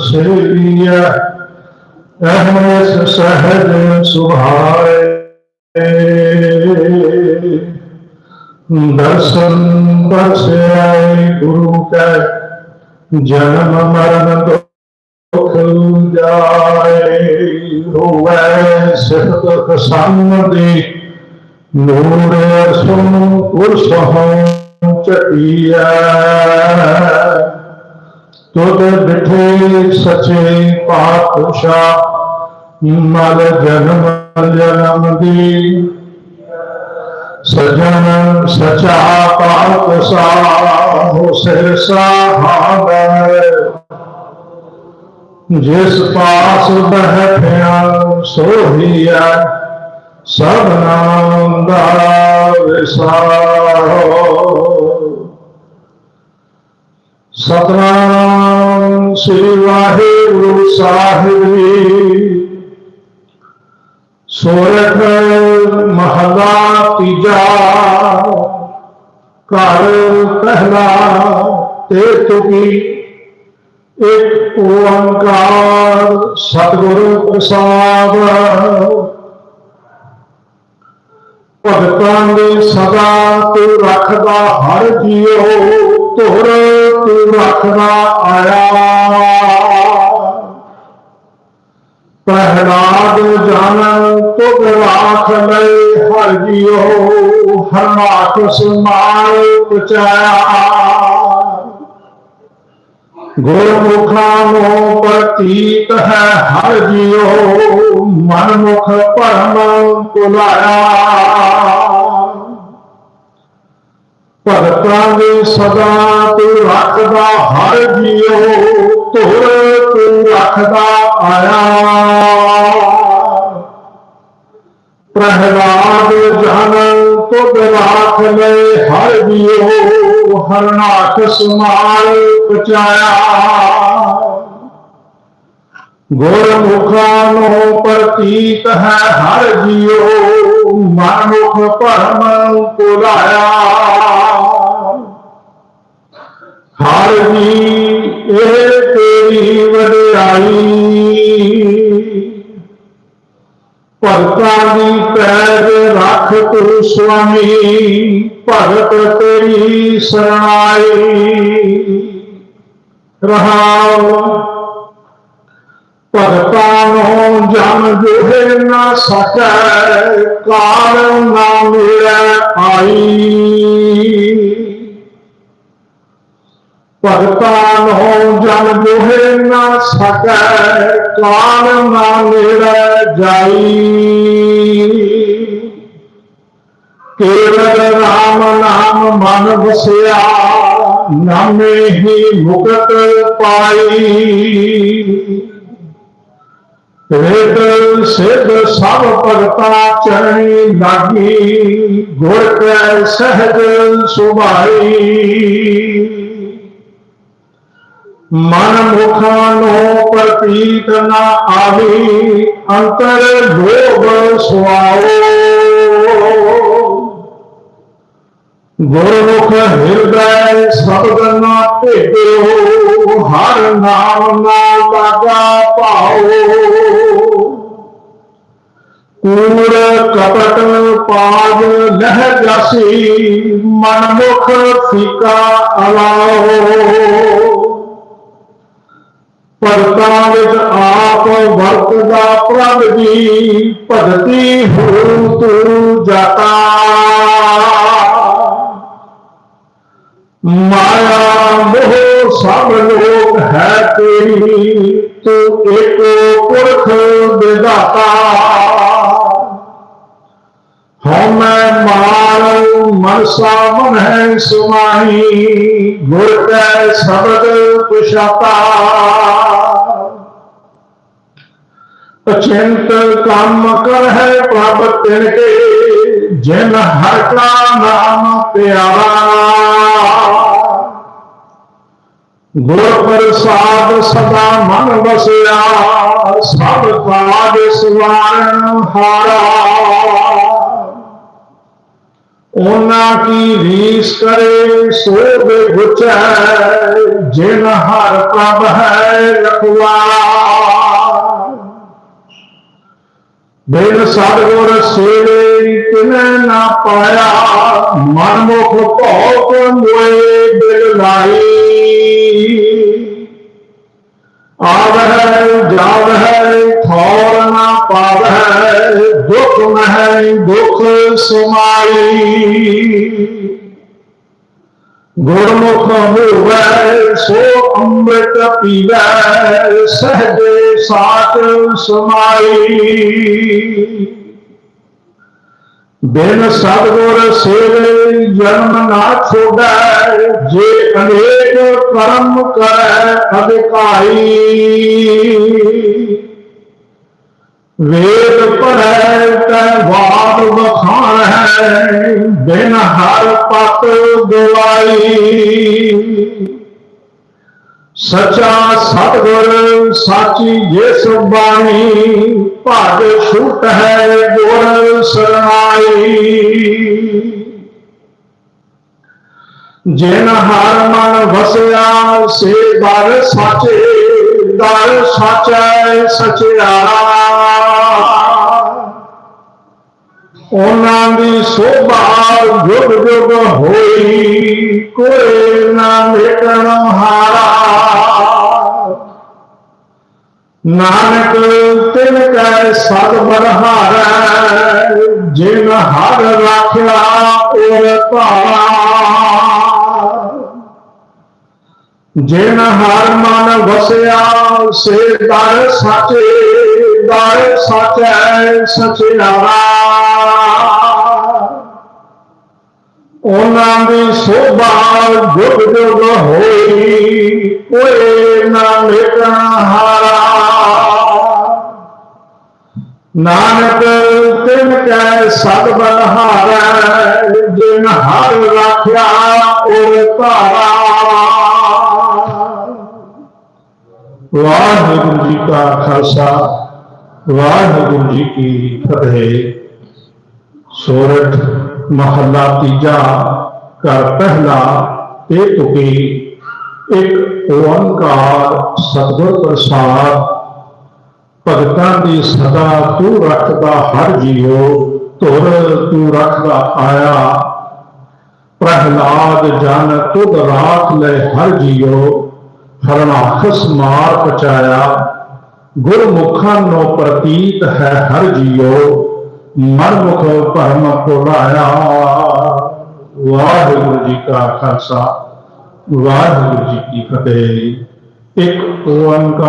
ਸੇਵੀਐ ਅਹਮਿਸ ਸਹਜ ਸੁਭਾਏ ਦਰਸ਼ਨ ਬਰਸਿਆਏ ਗੁਰੂ ਕੈ, ਜਨਮ ਮਰਨ ਦੁਖ ਜਾਏ ਹੋਵੇ ਸਿਫਤ ਸੰਗ ਦੀ, ਨੂਰ ਅਸੁਨ ਪੁਰਸ਼ ਹਉ ਚਟਿਐ ਤੁਧ ਬਿਠੇ ਸਚੇ ਪਾਤਸ਼ਾਹ, ਮਲ ਜਨਮ ਜਨਮ ਦੀ। ਸਜਣ ਸਚਾ ਪਾਤਸ਼ਾਹ ਸਿਰ ਸਹਾਬੈ ਜਿਸ ਪਾਸ ਬਹਿਠਿਆ ਸੋਹੀਐ, ਸਭ ਨਾਮ ਦਾ ਵਿਸਾਰੋ। ਸਤਨਾਮ ਸ੍ਰੀ ਵਾਹਿਗੁਰੂ ਸਾਹਿਬ ਜੀ। ਸੋਰਠ ਮਹਲਾ ਤੀਜਾ, ਘਰ ਪਹਿਲਾ ਤੇ ਤੁਕੀ। ਇੱਕ ਓੰਕਾਰ ਸਤਿਗੁਰੂ ਪ੍ਰਸਾਦ। ਭਗਤਾਂ ਦੇ ਸਦਾ ਤੂੰ ਰੱਖਦਾ ਹਰ ਜੀਓ। ਧੁਰ ਤੂੰ ਰੱਖਦਾ ਆਇਆ। ਪ੍ਰਹਲਾਦ ਜਨ ਤੁਧ ਰਾਖ ਲੈ ਹਰ ਜੀਓ ਹਰਨਾਥ ਸਮਾਲ ਪਚਾਇਆ। ਗੁਰਮੁਖਾਂ ਨੂੰ ਪ੍ਰਤੀਤ ਹੈ, ਹਰ ਜੀਓ ਮਨਮੁਖ ਭਰਮ ਭੁਲਾਇਆ ਭਗਤਾਂ ਦੇ ਸਦਾ ਤੂੰ ਰੱਖਦਾ, ਹਰ ਜੀਉ ਧੁਰ ਤੂੰ ਰੱਖਦਾ ਆਇਆ। ਪ੍ਰਹਲਾਦ ਜਨ ਤੁਧ ਰਾਖ ਲੈ, ਹਰ ਜੀਉ ਹਰਨਾਥ ਸਮਾਲ ਪਚਾਇਆ ਗੁਰਮੁਖਾਂ ਨੂੰ ਪ੍ਰਤੀਤ ਹੈ, ਹਰ ਜੀਉ ਮਨੁਖ ਭਰਮ ਭੁਲਾਇਆ। ਹਰ ਜੀ ਇਹ ਤੇਰੀ ਵਡਿਆਈ। ਭਗਤਾਂ ਦੀ ਪੈਜ ਰੱਖ ਤੂੰ ਸੁਆਮੀ, ਭਗਤ ਤੇਰੀ ਸਰਣਾਈ। ਰਹਾਉ ਭਗਤਾਂ ਨੂੰ ਜਨ ਜੋਹੇ ਨਾ ਸਕੈ, ਕਾਲ ਨਾ ਮਿਲੈ ਆਈ। ਭਗਤਾਂ ਨੂੰ ਜਨ ਜੋਹੇ ਨਾ ਸਕੈ, ਕਾਲ ਨਾ ਮਿਲੈ ਜਾਈ। ਕੇਵਲ ਰਾਮ ਨਾਮ ਮਨ ਵਸਿਆ, ਨਾਮੇ ਹੀ ਮੁਕਤ ਪਾਈ। ਰੇਤ ਸਿੱਧ ਸਭ ਭਗਤਾ ਚਰਣੀ ਲਾਗੀ, ਗੁਰ ਕੈ ਸਹਿਜ ਸੁਭਾਈ। ਮਨ ਮੁਖਾਂ ਨੂੰ ਪ੍ਰਤੀਤ ਨਾ ਆਵੀ, ਅੰਤਰ ਲੋਭ ਸੁਆਓ। ਗੁਰਮੁਖ ਹਿਰਦੈ ਸ਼ਬਦ ਨਾ ਭੇਟਿਓ ਹਰ ਨਾਮ ਨਾ ਲਾਗਾ ਭਾਉ ਕੂੜ ਕਪਟ ਪਾਜ ਲਹਿ ਜਾਸੀ ਮਨ ਮੁਖ ਫੀਕਾ ਅਲਾਓ। ਭਗਤਾਂ ਵਿੱਚ ਆਪ ਵਰਤਦਾ ਪ੍ਰਭ ਜੀ, ਭਗਤੀ ਹੋ ਤੂੰ ਜਾਤਾ। ਮਾਇਆ ਮੋਹ ਸਭ ਲੋਕ ਹੈ ਤੇਰੀ, ਤੂੰ ਏਕੋ ਪੁਰਖ ਵਿਦਾਤਾ ਹਉਮੈ ਮਾਰ ਮਨਸਾ ਮਨ ਹੈ ਸੁਮਾਈ ਗੁਰ ਕੈ ਸ਼ਬਦ ਪੁਸ਼ਾਤਾ ਅਚਿੰਤ ਕੰਮ ਕਰ ਹੈ ਪ੍ਰਭ ਤਿਨ ਕੇ ਜਿਨ ਹਰ ਕਾ ਨਾਮ ਪਿਆਰਾ। ਗੁਰ ਪ੍ਰਸਾਦ ਸਦਾ ਮਨ ਵਸਿਆ, ਸਭ ਕਾਜ ਸਵਾਰਨ ਹਾਰਾ। ਉਹਨਾਂ ਕੀ ਰੀਸ ਕਰੇ ਸੋ ਬੇਗੁਚੈ ਜਿਨ ਹਰ ਪ੍ਰਭ ਹੈ ਰਖਵਾਲਾ ਬਿਨ ਸਤਿਗੁਰ ਸੇਵੇ ਕਿਨੈ ਨਾ ਪਾਇਆ, ਮਨ ਮੁਖ ਭੌਕ ਮੋਏ ਬਿਲ ਲਾਈ। ਆਵਹਿ, ਜਾਵਹਿ ਠੌਰ ਨਾ ਪਾਵਹਿ ਦੁਖ ਮਹਿ ਦੁਖ ਸਮਾਈ। ਗੁਰਮੁਖ ਹੋਵੇ, ਸੋ ਅੰਮ੍ਰਿਤ ਪੀਵੈ, ਸਹਜੇ ਸਾਚ ਸਮਾਈ। ਬਿਨ ਸਤਿਗੁਰ ਸੇਵੇ ਜਨਮ ਨਾ ਛੋੜੈ, ਜੇ ਅਨੇਕ ਕਰਮ ਕਰੈ, ਅਧਿਕਾਈ। ਵੇ ਬਾਦ ਹੈ ਬਿਨ ਹਰ ਪਤ ਗਵਾਈ ਸਚਾ ਸਤਿਗੁਰ ਸਾਚੀ ਜਿਸ ਬਾਣੀ ਭਜ ਛੁਟ ਹੈ ਗੁਰ ਸਰਨਾਈ ਜਿਨ ਹਰ ਮਨ ਵਸਿਆ, ਸੇ ਦਰ ਸਾਚੇ, ਦਰ ਸਾਚੈ, ਸਚਿਆਰਾ। ਉਹਨਾਂ ਦੀ ਸੋਭਾ ਜੁਗ ਜੁਗ ਹੋਈ। ਕੋਈ ਨਾ ਮਿਟਣ ਹਾਰਾ। ਨਾਨਕ ਤਿਨ ਕੈ ਸਦ ਬਰਹਾਰੈ, ਜਿਨ ਹਰ ਰਾਖਿਆ ਔਰ ਭਾਰਾ। ਜਿਨ ਹਰ ਮਨ ਵਸਿਆ, ਸੇ ਦਰ ਸਾਚੇ, ਦਰ ਸਾਚੈ ਸਚਿਆਰਾ। ਉਹਨਾਂ ਦੀ ਸੋਭਾ ਜੁਗ ਜੁਗ ਹੋਈ। ਕੋਈ ਨਾ ਮਿਟਣ ਹਾਰਾ। ਨਾਨਕ ਤਿਨ ਕੈ ਸਦ ਬਨਹਾਰੈ, ਜਿਨ ਹਰ ਰਾਖਿਆ ਔਰ ਧਾਰਾ। ਵਾਹਿਗੁਰੂ ਜੀ ਕਾ ਖਾਲਸਾ, ਵਾਹਿਗੁਰੂ ਜੀ ਕੀ ਫਤਿਹ। ਸੋਰਠ ਮਹੱਲਾ ਤੀਜਾ ਘਰ ਪਹਿਲਾ ਇਹ ਤੁਕੀ ਇੱਕ ਓੰਕਾਰ ਸਤਿਗੁਰ ਪ੍ਰਸਾਦ ਭਗਤਾਂ ਦੀ ਸਦਾ ਤੂੰ ਰੱਖਦਾ ਹਰ ਜੀਉ ਧੁਰ ਤੂੰ ਰੱਖਦਾ ਆਇਆ ਪ੍ਰਹਿਲਾਦ ਜਨ ਤੁਧ ਰਾਖ ਲੈ ਹਰ ਜੀਉ ਹਰਨਾਖਸ ਮਾਰ ਪਚਾਇਆ ਗੁਰਮੁਖਾਂ ਨੂੰ ਪ੍ਰਤੀਤ ਹੈ ਹਰ ਜੀਉ ਮਨਮੁਖ ਭਰਮ ਭੁਲਾਇਆ। ਵਾਹਿਗੁਰੂ ਜੀ ਕਾ ਖਾਲਸਾ ਵਾਹਿਗੁਰੂ ਜੀ ਕੀ ਫਤਿਹ। ਇੱਕ ਓੰਕਾਰ